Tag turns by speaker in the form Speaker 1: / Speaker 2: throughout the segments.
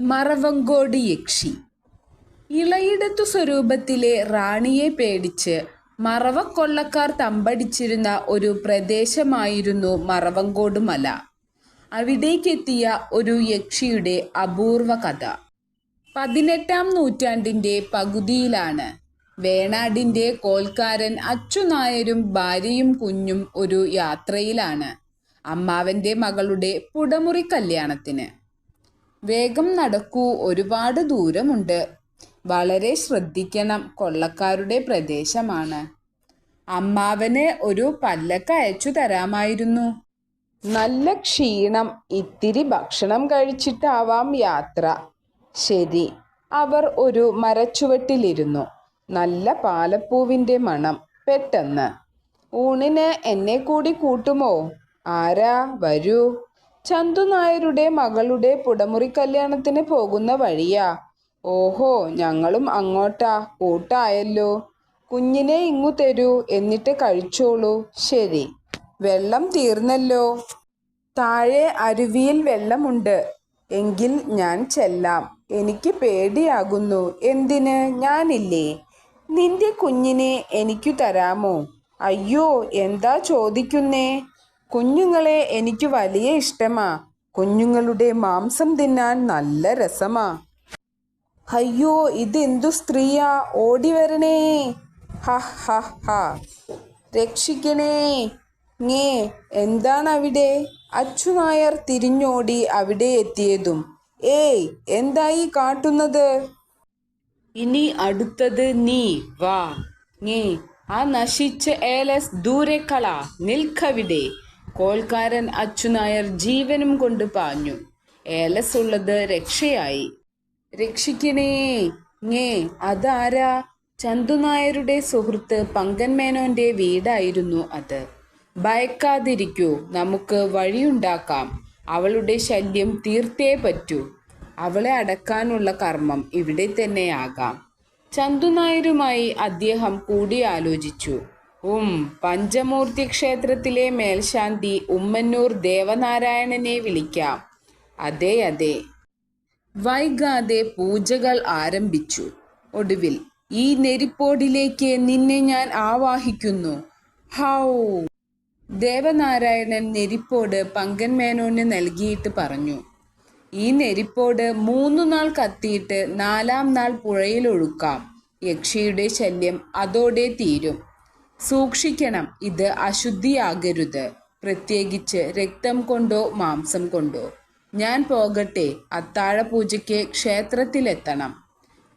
Speaker 1: മറവങ്കോട് യക്ഷി. ഇളയിടത്തു സ്വരൂപത്തിലെ റാണിയെ പേടിച്ച് മറവക്കൊള്ളക്കാർ തമ്പടിച്ചിരുന്ന ഒരു പ്രദേശമായിരുന്നു മറവങ്കോട് മല. അവിടേക്കെത്തിയ ഒരു യക്ഷിയുടെ അപൂർവ കഥ. പതിനെട്ടാം നൂറ്റാണ്ടിന്റെ പകുതിയിലാണ്. വേണാടിന്റെ കോൽക്കാരൻ അച്ചുനായരും ഭാര്യയും കുഞ്ഞും ഒരു യാത്രയിലാണ്. അമ്മാവന്റെ മകളുടെ പുടമുറി കല്യാണത്തിന്. വേഗം നടക്കൂ. ഒരുപാട് ദൂരമുണ്ട്. വളരെ ശ്രദ്ധിക്കണം. കൊള്ളക്കാരുടെ പ്രദേശമാണ്. അമ്മാവന് ഒരു പല്ലക്ക അയച്ചു തരാമായിരുന്നു. നല്ല ക്ഷീണം. ഇത്തിരി ഭക്ഷണം കഴിച്ചിട്ടാവാം യാത്ര. ശരി. അവർ ഒരു മരച്ചുവട്ടിലിരുന്നു. നല്ല പാലപ്പൂവിന്റെ മണം. പെട്ടെന്ന്. ഊണിന് എന്നെ കൂടി കൂട്ടുമോ? ആരാ? വരൂ. ചന്തു നായരുടെ മകളുടെ പുടമുറി കല്യാണത്തിന് പോകുന്ന വഴിയാ. ഓഹോ ഞങ്ങളും അങ്ങോട്ടാ. കൂട്ടായല്ലോ. കുഞ്ഞിനെ ഇങ്ങു തരൂ എന്നിട്ട് കഴിച്ചോളൂ. ശരി. വെള്ളം തീർന്നല്ലോ. താഴെ അരുവിയിൽ വെള്ളമുണ്ട്. എങ്കിൽ ഞാൻ ചെല്ലാം. എനിക്ക് പേടിയാകുന്നു. എന്തിന്? ഞാനില്ലേ. നിന്റെ കുഞ്ഞിനെ എനിക്കു തരാമോ? അയ്യോ എന്താ ചോദിക്കുന്നേ? കുഞ്ഞുങ്ങളെ എനിക്ക് വലിയ ഇഷ്ടമാ. കുഞ്ഞുങ്ങളുടെ മാംസം തിന്നാൻ നല്ല രസമാ. അയ്യോ ഇതെന്തു സ്ത്രീയാ? ഓടി വരണേ. ഹ ഹ ഹ. രക്ഷിക്കണേ. ngേ എന്താണ് അവിടെ അച്ചുനായർ തിരിഞ്ഞോടി അവിടെ എത്തിയതും. ഏയ് എന്തായി കാട്ടുന്നത്? ഇനി അടുത്തത് നീ വാ. ngേ ആ നശിച്ച ഏലസ് ദൂരെ കള. നിൽക്കവിടെ. കോൽക്കാരൻ അച്ചുനായർ ജീവനും കൊണ്ട് പാഞ്ഞു. ഏലസുള്ളത് രക്ഷയായി. രക്ഷിക്കണേ ngേ അതാരാ? ചന്തുനായരുടെ സുഹൃത്ത് പങ്കൻ മേനോന്റെ വീടായിരുന്നു അത്. ഭയക്കാതിരിക്കൂ നമുക്ക് വഴിയുണ്ടാക്കാം. അവളുടെ ശല്യം തീർത്തേ പറ്റൂ. അവളെ അടക്കാനുള്ള കർമ്മം ഇവിടെ തന്നെയാകാം ചന്തുനായരുമായി അദ്ദേഹം കൂടിയാലോചിച്ചു. ഉം. പഞ്ചമൂർത്തി ക്ഷേത്രത്തിലെ മേൽശാന്തി ഉമ്മന്നൂർ ദേവനാരായണനെ വിളിക്കാം. അതെ അതെ. വൈകാതെ പൂജകൾ ആരംഭിച്ചു. ഒടുവിൽ ഈ നെരിപ്പോടിലേക്ക് നിന്നെ ഞാൻ ആവാഹിക്കുന്നു. ഹൗ. ദേവനാരായണൻ നെരിപ്പോട് പങ്കൻ മേനോന് നൽകിയിട്ട് പറഞ്ഞു. ഈ നെരിപ്പോട് മൂന്നു നാൾ കത്തിയിട്ട് നാലാം നാൾ പുഴയിലൊഴുക്കാം യക്ഷിയുടെ ശല്യം അതോടെ തീരും. സൂക്ഷിക്കണം. ഇത് അശുദ്ധിയാകരുത്. പ്രത്യേകിച്ച് രക്തം കൊണ്ടോ മാംസം കൊണ്ടോ. ഞാൻ പോകട്ടെ. അത്താഴപൂജയ്ക്ക് ക്ഷേത്രത്തിലെത്തണം.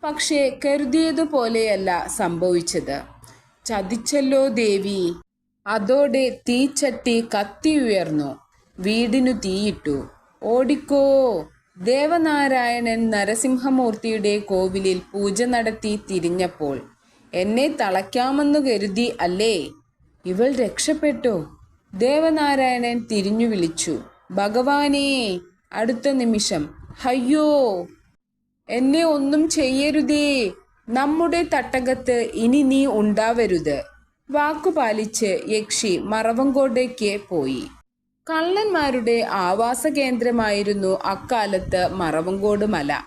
Speaker 1: പക്ഷേ കരുതിയതുപോലെയല്ല സംഭവിച്ചത്. ചതിച്ചല്ലോ ദേവി. അതോടെ തീച്ചട്ടി കത്തി ഉയർന്നു. വീടിനു തീയിട്ടു. ഓടിക്കോ. ദേവനാരായണൻ നരസിംഹമൂർത്തിയുടെ കോവിലിൽ പൂജ നടത്തി തിരിഞ്ഞപ്പോൾ എന്നെ തളയ്ക്കാമെന്നു കരുതി അല്ലേ? ഇവൾ രക്ഷപ്പെട്ടു. ദേവനാരായണൻ തിരിഞ്ഞു വിളിച്ചു. ഭഗവാനേ അടുത്ത നിമിഷം. ഹയ്യോ എന്നെ ഒന്നും ചെയ്യരുതേ. നമ്മുടെ തട്ടകത്ത് ഇനി നീ ഉണ്ടാവരുത്. വാക്കുപാലിച്ച് യക്ഷി മറവങ്കോട്ടേക്ക് പോയി. കള്ളന്മാരുടെ ആവാസ കേന്ദ്രമായിരുന്നു അക്കാലത്ത് മറവങ്കോട് മല.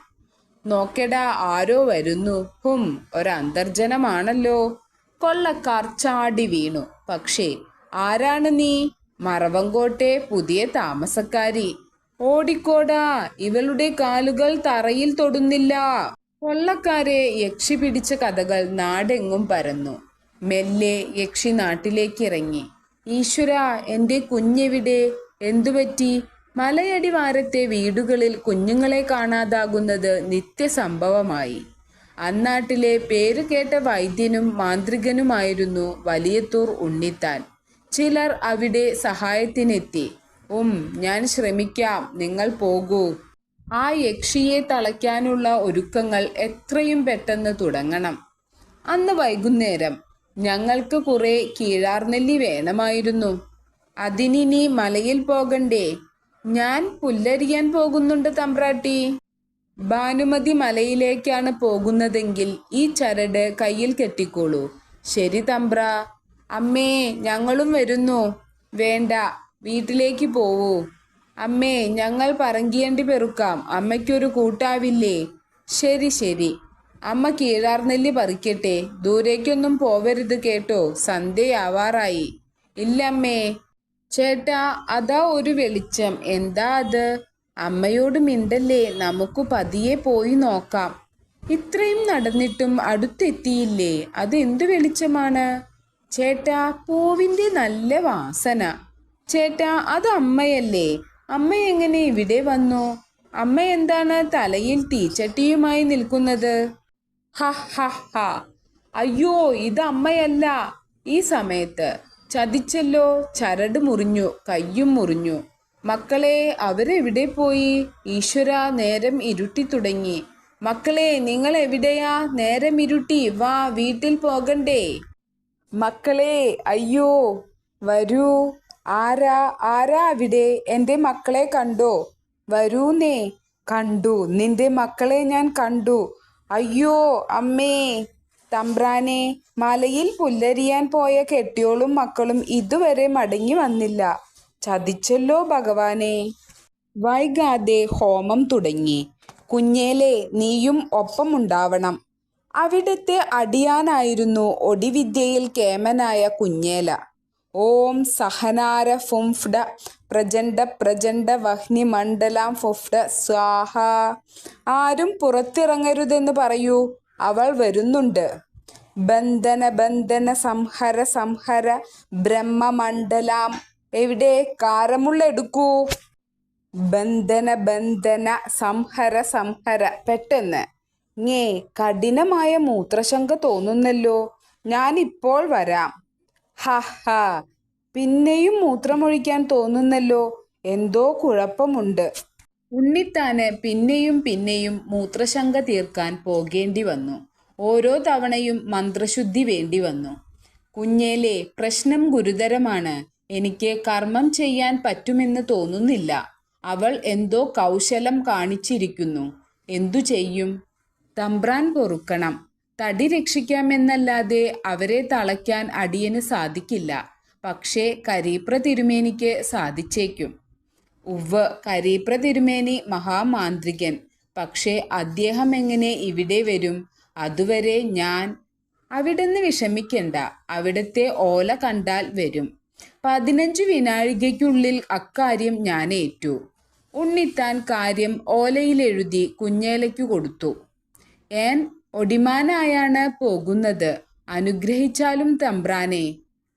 Speaker 1: നോക്കെടാ ആരോ വരുന്നു. ഹും ഒരന്തർജനമാണല്ലോ കൊള്ളക്കാർ ചാടി വീണു. പക്ഷേ ആരാണ് നീ? മറവങ്കോട്ടെ പുതിയ താമസക്കാരി. ഓടിക്കോടാ ഇവളുടെ കാലുകൾ തറയിൽ തൊടുന്നില്ല. കൊള്ളക്കാരെ യക്ഷി പിടിച്ച കഥകൾ നാടെങ്ങും പരന്നു. മെല്ലെ യക്ഷി നാട്ടിലേക്കിറങ്ങി. ഈശ്വര എന്റെ കുഞ്ഞെവിടെ? എന്തുപറ്റി? മലയടിവാരത്തെ വീടുകളിൽ കുഞ്ഞുങ്ങളെ കാണാതാകുന്നത് നിത്യസംഭവമായി. അന്നാട്ടിലെ പേരുകേട്ട വൈദ്യനും മാന്ത്രികനുമായിരുന്നു വലിയത്തൂർ ഉണ്ണിത്താൻ. ചിലർ അവിടെ സഹായത്തിനെത്തി. ഉം ഞാൻ ശ്രമിക്കാം നിങ്ങൾ പോകൂ. ആ യക്ഷിയെ തളയ്ക്കാനുള്ള ഒരുക്കങ്ങൾ എത്രയും പെട്ടെന്ന് തുടങ്ങണം അന്ന് വൈകുന്നേരം ഞങ്ങൾക്ക് കുറെ കീഴാർനെല്ലി വേണമായിരുന്നു. അതിനി മലയിൽ പോകണ്ടേ? ഞാൻ പുല്ലരിയാൻ പോകുന്നുണ്ട് തമ്പ്രാട്ടി. ഭാനുമതി മലയിലേക്കാണ് പോകുന്നതെങ്കിൽ ഈ ചരട് കയ്യിൽ കെട്ടിക്കോളൂ. ശരി തമ്പ്ര. അമ്മേ ഞങ്ങളും വരുന്നു. വേണ്ട വീട്ടിലേക്ക് പോവൂ. അമ്മേ ഞങ്ങൾ പറങ്കിയണ്ടി പെറുക്കാം. അമ്മയ്ക്കൊരു കൂട്ടാവില്ലേ? ശരി ശരി. അമ്മ കീഴാർനെല്ലി പറിക്കട്ടെ. ദൂരേക്കൊന്നും പോവരുത് കേട്ടോ. സന്ധ്യയാവാറായി. ഇല്ലമ്മേ ചേട്ടാ അതാ ഒരു വെളിച്ചം. എന്താ അത്? അമ്മയോട് മിണ്ടല്ലേ? നമുക്ക് പതിയെ പോയി നോക്കാം. ഇത്രയും നടന്നിട്ടും അടുത്തെത്തിയില്ലേ? അത് എന്തു വെളിച്ചമാണ്? ചേട്ടാ പൂവിന്റെ നല്ല വാസന. ചേട്ടാ അത് അമ്മയല്ലേ? അമ്മ എങ്ങനെ ഇവിടെ വന്നു? അമ്മ എന്താണ് തലയിൽ തീച്ചട്ടിയുമായി നിൽക്കുന്നത്? ഹ ഹ ഹ. അയ്യോ ഇത് അമ്മയല്ല. ഈ സമയത്ത്. ചതിച്ചല്ലോ ചരട് മുറിഞ്ഞു കയ്യും മുറിഞ്ഞു. മക്കളെ അവരെവിടെ പോയി? ഈശ്വര നേരം ഇരുട്ടി തുടങ്ങി. മക്കളെ നിങ്ങൾ എവിടെയാ? നേരം ഇരുട്ടി വാ വീട്ടിൽ പോകണ്ടേ. മക്കളെ അയ്യോ വരൂ. ആരാ ആരാ അവിടെ? എന്റെ മക്കളെ കണ്ടോ? വരൂന്നേ. കണ്ടു. നിന്റെ മക്കളെ ഞാൻ കണ്ടു. അയ്യോ അമ്മേ. തമ്പ്രാനെ മലയിൽ പുല്ലരിയാൻ പോയ കെട്ടിയോളും മക്കളും ഇതുവരെ മടങ്ങി വന്നില്ല. ചതിച്ചല്ലോ ഭഗവാനെ. വൈകാതെ ഹോമം തുടങ്ങി. കുഞ്ഞേലെ നീയും ഒപ്പമുണ്ടാവണം. അവിടുത്തെ അടിയാനായിരുന്നു ഒടിവിദ്യയിൽ കേമനായ കുഞ്ഞേല. ഓം സഹനാര ഫുംഫ്ഡ പ്രചണ്ഡ പ്രചണ്ഡ വഹ്നി മണ്ഡലാം ഫുഫ്ഡ സ്വാഹ. ആരും പുറത്തിറങ്ങരുതെന്ന് പറയൂ. അവൾ വരുന്നുണ്ട്. ബന്ധന ബന്ധന സംഹര സംഹര ബ്രഹ്മമണ്ഡലം. എവിടെ? കാരമുള്ള എടുക്കൂ. ബന്ധന ബന്ധന സംഹര സംഹര. പെട്ടെന്ന്. ഞേ കഠിനമായ മൂത്രശങ്ക തോന്നുന്നല്ലോ. ഞാനിപ്പോൾ വരാം. ഹ ഹ. പിന്നെയും മൂത്രമൊഴിക്കാൻ തോന്നുന്നല്ലോ. എന്തോ കുഴപ്പമുണ്ട്. ഉണ്ണിത്താന് പിന്നെയും പിന്നെയും മൂത്രശങ്ക തീർക്കാൻ പോകേണ്ടി വന്നു. ഓരോ തവണയും മന്ത്രശുദ്ധി വേണ്ടി വന്നു. കുഞ്ഞേലെ പ്രശ്നം ഗുരുതരമാണ്. എനിക്ക് കർമ്മം ചെയ്യാൻ പറ്റുമെന്ന് തോന്നുന്നില്ല. അവൾ എന്തോ കൗശലം കാണിച്ചിരിക്കുന്നു. എന്തു ചെയ്യും? തമ്പ്രാൻ പൊറുക്കണം. തടി രക്ഷിക്കാമെന്നല്ലാതെ അവരെ തളയ്ക്കാൻ അടിയന് സാധിക്കില്ല. പക്ഷേ കരീപ്ര തിരുമേനിക്ക് സാധിച്ചേക്കും. ഉവ്വ് കരീപ്ര തിരുമേനി മഹാമാന്ത്രികൻ. പക്ഷേ അദ്ദേഹം എങ്ങനെ ഇവിടെ വരും? അതുവരെ ഞാൻ അവിടുന്ന് വിഷമിക്കണ്ട. അവിടുത്തെ ഓല കണ്ടാൽ വരും. പതിനഞ്ച് വിനാഴികയ്ക്കുള്ളിൽ അക്കാര്യം ഞാൻ ഏറ്റു. ഉണ്ണിത്താൻ കാര്യം ഓലയിലെഴുതി കുഞ്ഞേലയ്ക്കു കൊടുത്തു. ഏൻ ഒടിമാനായാണ് പോകുന്നത്. അനുഗ്രഹിച്ചാലും തമ്പ്രാനെ.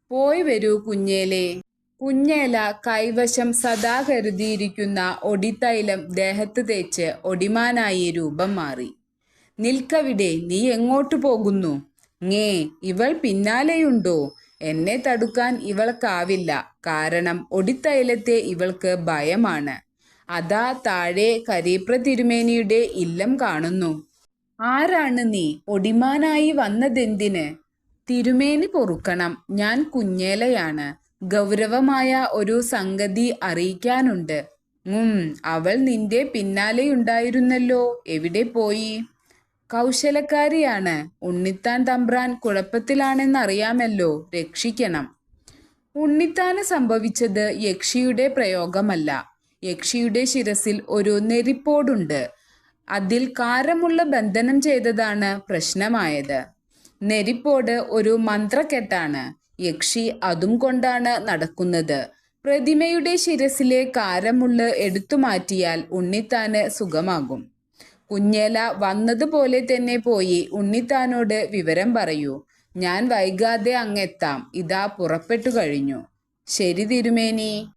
Speaker 1: പോയി വരൂ കുഞ്ഞേലെ. കുഞ്ഞേല കൈവശം സദാ കരുതിയിരിക്കുന്ന ഒടിത്തൈലം ദേഹത്ത് തേച്ച് ഒടിമാനായി രൂപം മാറി. നിൽക്കവിടെ നീ എങ്ങോട്ട് പോകുന്നു? ngേ ഇവൾ പിന്നാലെയുണ്ടോ? എന്നെ തടുക്കാൻ ഇവൾക്കാവില്ല. കാരണം ഒടിത്തൈലത്തെ ഇവൾക്ക് ഭയമാണ്. അതാ താഴെ കരീപ്ര തിരുമേനിയുടെ ഇല്ലം കാണുന്നു. ആരാണ് നീ? ഒടിമാനായി വന്നതെന്തിന്? തിരുമേനി പൊറുക്കണം. ഞാൻ കുഞ്ഞേലയാണ്. ഗൗരവമായ ഒരു സംഗതി അറിയിക്കാനുണ്ട്. ഉം അവൾ നിന്റെ പിന്നാലെയുണ്ടായിരുന്നല്ലോ. എവിടെ പോയി? കൗശലക്കാരിയാണ്. ഉണ്ണിത്താൻ തമ്പ്രാൻ കുഴപ്പത്തിലാണെന്നറിയാമല്ലോ. രക്ഷിക്കണം. ഉണ്ണിത്താന് സംഭവിച്ചത് യക്ഷിയുടെ പ്രയോഗമല്ല. യക്ഷിയുടെ ശിരസിൽ ഒരു നെരിപ്പോടുണ്ട്. അതിൽ കാരമുള്ള ബന്ധനം ചെയ്തതാണ് പ്രശ്നമായത്. നെരിപ്പോട് ഒരു മന്ത്രക്കെട്ടാണ്. യക്ഷി അതും കൊണ്ടാണ് നടക്കുന്നത്. പ്രതിമയുടെ ശിരസിലെ കാരമുള്ള് എടുത്തു മാറ്റിയാൽ ഉണ്ണിത്താന് സുഖമാകും. കുഞ്ഞേല വന്നതുപോലെ തന്നെ പോയി ഉണ്ണിത്താനോട് വിവരം പറയൂ. ഞാൻ വൈകാതെ അങ്ങെത്താം. ഇതാ പുറപ്പെട്ടു കഴിഞ്ഞു. ശരി തിരുമേനി.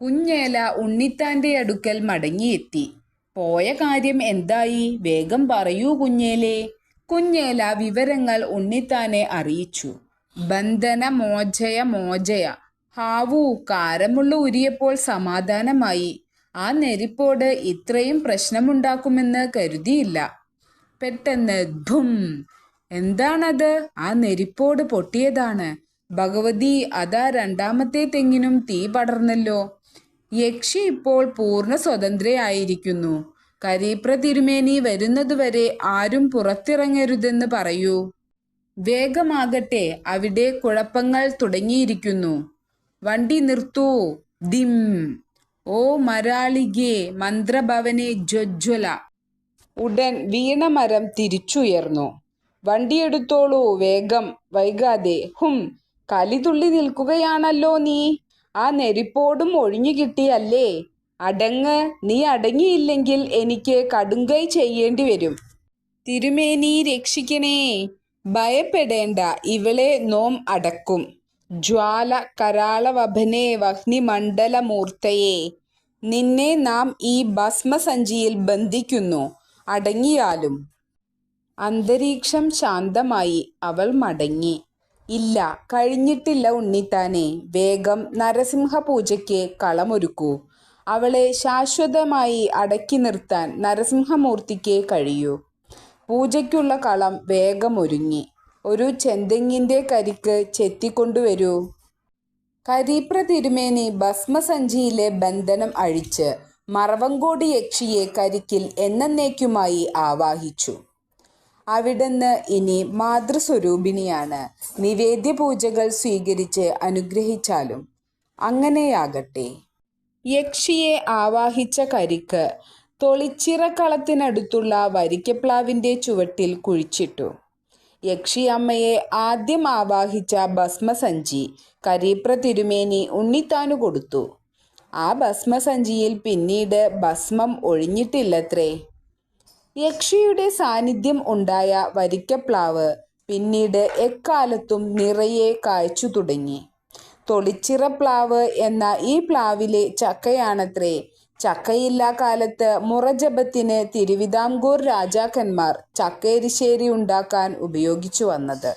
Speaker 1: കുഞ്ഞേല ഉണ്ണിത്താന്റെ അടുക്കൽ മടങ്ങിയെത്തി. പോയ കാര്യം എന്തായി? വേഗം പറയൂ കുഞ്ഞേലേ. കുഞ്ഞേല വിവരങ്ങൾ ഉണ്ണിത്താനെ അറിയിച്ചു. ബന്ധന മോചയ മോചയ ഹാവൂ കാരമുള്ള ഉരിയപ്പോൾ സമാധാനമായി. ആ നെരിപ്പോട് ഇത്രയും പ്രശ്നമുണ്ടാക്കുമെന്ന് കരുതിയില്ല. പെട്ടെന്ന് ധും. എന്താണത്? ആ നെരിപ്പോട് പൊട്ടിയതാണ്. ഭഗവതി അതാ രണ്ടാമത്തെ തെങ്ങിനും തീ പടർന്നല്ലോ. യക്ഷി ഇപ്പോൾ പൂർണ സ്വതന്ത്രയായിരിക്കുന്നു. കരീപ്ര തിരുമേനി വരുന്നതുവരെ ആരും പുറത്തിറങ്ങരുതെന്ന് പറയൂ. വേഗമാകട്ടെ അവിടെ കുഴപ്പങ്ങൾ തുടങ്ങിയിരിക്കുന്നു. വണ്ടി നിർത്തൂ. ദിം. ഓ മരാളികേ മന്ത്രഭവനെ ജ്വജ്വല. ഉടൻ വീണമരം തിരിച്ചുയർന്നു. വണ്ടിയെടുത്തോളൂ വേഗം. വൈകാതെ. ഹും കലിതുള്ളി നിൽക്കുകയാണല്ലോ നീ. ആ നെരിപ്പോടും ഒഴിഞ്ഞു കിട്ടിയല്ലേ. അടങ്ങ്. നീ അടങ്ങിയില്ലെങ്കിൽ എനിക്ക് കടുങ്കൈ ചെയ്യേണ്ടി വരും തിരുമേനി രക്ഷിക്കണേ. ഭയപ്പെടേണ്ട ഇവളെ നോം അടക്കും. ജ്വാല കരാളവഭനെ വഹ്നിമണ്ഡലമൂർത്തയെ നിന്നെ നാം ഈ ഭസ്മസഞ്ചിയിൽ ബന്ധിക്കുന്നു അടങ്ങിയാലും. അന്തരീക്ഷം ശാന്തമായി അവൾ മടങ്ങി. ഇല്ല കഴിഞ്ഞിട്ടില്ല ഉണ്ണിത്താനെ വേഗം നരസിംഹ പൂജയ്ക്ക് കളമൊരുക്കൂ. അവളെ ശാശ്വതമായി അടക്കി നിർത്താൻ നരസിംഹമൂർത്തിക്ക് കഴിയൂ. പൂജയ്ക്കുള്ള കളം വേഗം ഒരുങ്ങി. ഒരു ചെന്തെങ്ങിന്റെ കരിക്ക് ചെത്തിക്കൊണ്ടുവരൂ. കരീപ്ര തിരുമേനി ഭസ്മസഞ്ചിയിലെ ബന്ധനം അഴിച്ച് മറവങ്കോടി യക്ഷിയെ കരിക്കിൽ എന്നേക്കുമായി ആവാഹിച്ചു. അവിടുന്ന് ഇനി മാതൃസ്വരൂപിണിയാണ്. നിവേദ്യ പൂജകൾ സ്വീകരിച്ച് അനുഗ്രഹിച്ചാലും അങ്ങനെയാകട്ടെ. യക്ഷിയെ ആവാഹിച്ച കരിക്ക് തൊളിച്ചിറക്കളത്തിനടുത്തുള്ള വരിക്കപ്ലാവിന്റെ ചുവട്ടിൽ കുഴിച്ചിട്ടു. യക്ഷിയമ്മയെ ആദ്യം ആവാഹിച്ച ഭസ്മസഞ്ചി കരീപ്ര തിരുമേനി ഉണ്ണിത്താനു കൊടുത്തു. ആ ഭസ്മസഞ്ചിയിൽ പിന്നീട് ഭസ്മം ഒഴിഞ്ഞിട്ടില്ലത്രേ. യക്ഷിയുടെ സാന്നിധ്യം ഉണ്ടായ വരിക്കപ്ലാവ് പിന്നീട് എക്കാലത്തും നിറയെ കായ്ച്ചു തുടങ്ങി തൊളിച്ചിറപ്ലാവ് എന്ന ഈ പ്ലാവിലെ ചക്കയാണത്രേ ചക്കയില്ലാ കാലത്ത് മുറജപത്തിന് തിരുവിതാംകൂർ രാജാക്കന്മാർ ചക്കരിശ്ശേരി ഉണ്ടാക്കാൻ ഉപയോഗിച്ചു വന്നത്.